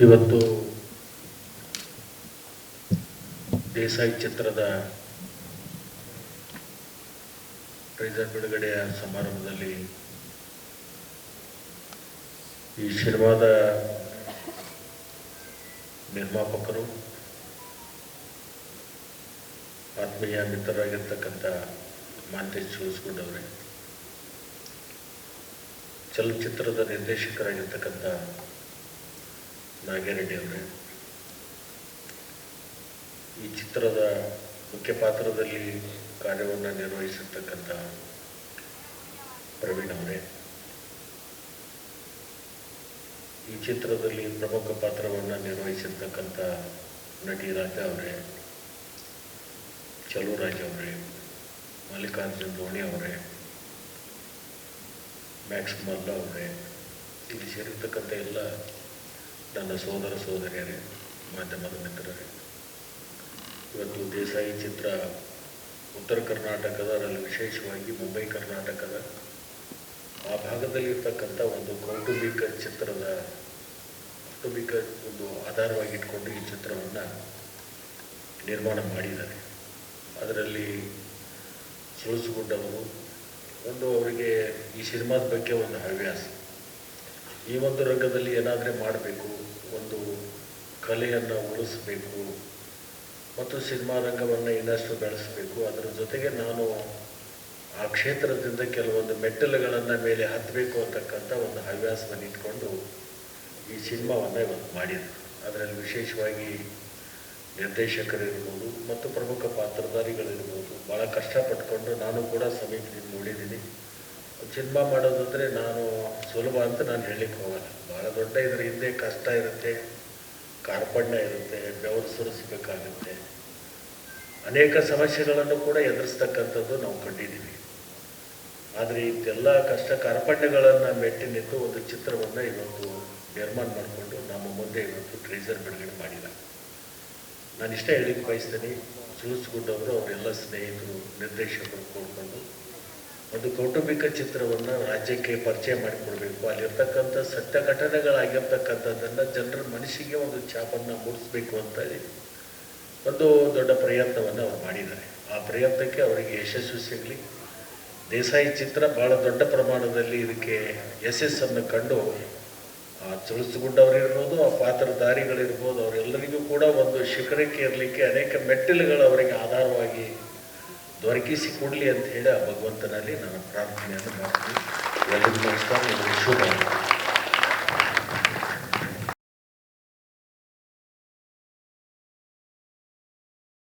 ಇವತ್ತು ದೇಸಾಯಿ ಚಿತ್ರದ ಟ್ರೈಸರ್ ಬಿಡುಗಡೆಯ ಸಮಾರಂಭದಲ್ಲಿ ಈ ಸಿನಿಮಾದ ನಿರ್ಮಾಪಕರು ಆತ್ಮೀಯ ಮಿತ್ರರಾಗಿರ್ತಕ್ಕಂಥ ಮಾಂತೇಶ್ ಚೂಸ್ಕೊಂಡವ್ರೆ ಚಲನಚಿತ್ರದ ನಿರ್ದೇಶಕರಾಗಿರ್ತಕ್ಕಂಥ ನಾಗೇರೆಡ್ಡಿ ಅವರೇ ಈ ಚಿತ್ರದ ಮುಖ್ಯ ಪಾತ್ರದಲ್ಲಿ ಕಾರ್ಯವನ್ನು ನಿರ್ವಹಿಸಿರ್ತಕ್ಕಂಥ ಪ್ರವೀಣ್ ಅವರೇ. ಈ ಚಿತ್ರದಲ್ಲಿ ಪ್ರಮುಖ ಪಾತ್ರವನ್ನು ನಿರ್ವಹಿಸಿರ್ತಕ್ಕಂಥ ನಟಿ ರಾಜ ಅವರೇ ಚಲುರಾಜ್ ಅವರೇ, ಮಲ್ಲಿಕಾರ್ಜುನ್ ಧೋಣಿ ಅವರೇ, ಮ್ಯಾಕ್ಸ್ ಮಲ್ಲ ಅವರೇ, ಇಲ್ಲಿ ಸೇರಿರ್ತಕ್ಕಂಥ ಎಲ್ಲ ನನ್ನ ಸೋದರ ಸೋದರಿಯರೇ, ಮಾಧ್ಯಮದ ಮಿತ್ರರೇ. ಇವತ್ತು ದೇಸಾಯಿ ಚಿತ್ರ ಉತ್ತರ ಕರ್ನಾಟಕದ ಅದರಲ್ಲಿ ವಿಶೇಷವಾಗಿ ಮುಂಬೈ ಕರ್ನಾಟಕದ ಆ ಭಾಗದಲ್ಲಿರ್ತಕ್ಕಂಥ ಒಂದು ಕೌಟುಂಬಿಕ ಚಿತ್ರದ, ಕೌಟುಂಬಿಕ ಒಂದು ಆಧಾರವಾಗಿ ಇಟ್ಕೊಂಡು ಈ ಚಿತ್ರವನ್ನು ನಿರ್ಮಾಣ ಮಾಡಿದ್ದಾರೆ. ಅದರಲ್ಲಿ ಸುಳಿಸಿಕೊಂಡವರು ಒಂದು ಅವರಿಗೆ ಈ ಸಿನಿಮಾದ ಬಗ್ಗೆ ಒಂದು ಹವ್ಯಾಸ. ಈ ಒಂದು ರಂಗದಲ್ಲಿ ಏನಾದರೂ ಮಾಡಬೇಕು, ಒಂದು ಕಲೆಯನ್ನು ಉಳಿಸ್ಬೇಕು, ಮತ್ತು ಸಿನಿಮಾ ರಂಗವನ್ನು ಇನ್ನಷ್ಟು ಬೆಳೆಸಬೇಕು, ಅದರ ಜೊತೆಗೆ ನಾನು ಆ ಕ್ಷೇತ್ರದಿಂದ ಕೆಲವೊಂದು ಮೆಟ್ಟಲುಗಳನ್ನು ಮೇಲೆ ಹತ್ತಬೇಕು ಅಂತಕ್ಕಂಥ ಒಂದು ಹವ್ಯಾಸವನ್ನು ಇಟ್ಕೊಂಡು ಈ ಸಿನಿಮಾವನ್ನು ಇವತ್ತು ಮಾಡಿದರು ಅದರಲ್ಲಿ ವಿಶೇಷವಾಗಿ ನಿರ್ದೇಶಕರಿರ್ಬೋದು ಮತ್ತು ಪ್ರಮುಖ ಪಾತ್ರಧಾರಿಗಳಿರ್ಬೋದು ಭಾಳ ಕಷ್ಟಪಟ್ಕೊಂಡು ನಾನು ಕೂಡ ಸಮೀಪದಿಂದ ನೋಡಿದ್ದೀನಿ. ಸಿನಿಮಾ ಮಾಡೋದಂದರೆ ನಾನು ಸುಲಭ ಅಂತ ನಾನು ಹೇಳಲಿಕ್ಕೆ ಹೋಗಲ್ಲ. ಭಾಳ ದೊಡ್ಡ ಇದರ ಹಿಂದೆ ಕಷ್ಟ ಇರುತ್ತೆ, ಕಾರ್ಪಣ್ಯ ಇರುತ್ತೆ, ಬೆವರು ಸುರಿಸಬೇಕಾಗುತ್ತೆ. ಅನೇಕ ಸಮಸ್ಯೆಗಳನ್ನು ಕೂಡ ಎದುರಿಸ್ತಕ್ಕಂಥದ್ದು ನಾವು ಕಂಡಿದ್ದೀವಿ. ಆದರೆ ಇದೆಲ್ಲ ಕಷ್ಟ ಕಾರ್ಪಣ್ಯಗಳನ್ನು ಮೆಟ್ಟಿ ನಿಂತು ಒಂದು ಚಿತ್ರವನ್ನು ಇವತ್ತು ನಿರ್ಮಾಣ ಮಾಡಿಕೊಂಡು ನಮ್ಮ ಮುಂದೆ ಇವತ್ತು ಟ್ರೇಸರ್ ಬಿಡುಗಡೆ ಮಾಡಿಲ್ಲ. ನಾನು ಇಷ್ಟ ಹೇಳಿಕ್ಕೆ ಬಯಸ್ತೀನಿ ಚೂಸ್ಗುಡ್ಡವರು ಅವರೆಲ್ಲ ಸ್ನೇಹಿತರು, ನಿರ್ದೇಶಕರು ಕೂಡ್ಕೊಂಡು ಒಂದು ಕೌಟುಂಬಿಕ ಚಿತ್ರವನ್ನು ರಾಜ್ಯಕ್ಕೆ ಪರಿಚಯ ಮಾಡಿಕೊಡಬೇಕು. ಅಲ್ಲಿರ್ತಕ್ಕಂಥ ಸತ್ಯ ಘಟನೆಗಳಾಗಿರ್ತಕ್ಕಂಥದ್ದನ್ನು ಜನರ ಮನಸ್ಸಿಗೆ ಒಂದು ಛಾಪನ್ನು ಮೂಡಿಸ್ಬೇಕು ಅಂತೇಳಿ ಒಂದು ದೊಡ್ಡ ಪ್ರಯತ್ನವನ್ನು ಅವ್ರು ಮಾಡಿದ್ದಾರೆ. ಆ ಪ್ರಯತ್ನಕ್ಕೆ ಅವರಿಗೆ ಯಶಸ್ಸು ಸಿಗಲಿ. ದೇಸಾಯಿ ಚಿತ್ರ ಭಾಳ ದೊಡ್ಡ ಪ್ರಮಾಣದಲ್ಲಿ ಇದಕ್ಕೆ ಯಶಸ್ಸನ್ನು ಕಂಡು ಆ ತುಳಸಿಗುಡ್ಡವರಿರ್ಬೋದು ಆ ಪಾತ್ರಧಾರಿಗಳಿರ್ಬೋದು, ಅವರೆಲ್ಲರಿಗೂ ಕೂಡ ಒಂದು ಶಿಖರಕ್ಕೆ ಇರಲಿಕ್ಕೆ ಅನೇಕ ಮೆಟ್ಟಿಲುಗಳು ಅವರಿಗೆ ಆಧಾರವಾಗಿ ದೊರಕಿಸಿ ಕೊಡಲಿ ಅಂತ ಹೇಳಿ ಆ ಭಗವಂತನಲ್ಲಿ ನಾನು ಪ್ರಾರ್ಥನೆಯನ್ನು ಮಾಡ್ತೀನಿ. ಎಲ್ಲರಿಗೂ ನಮಸ್ಕಾರ ಶುಭ.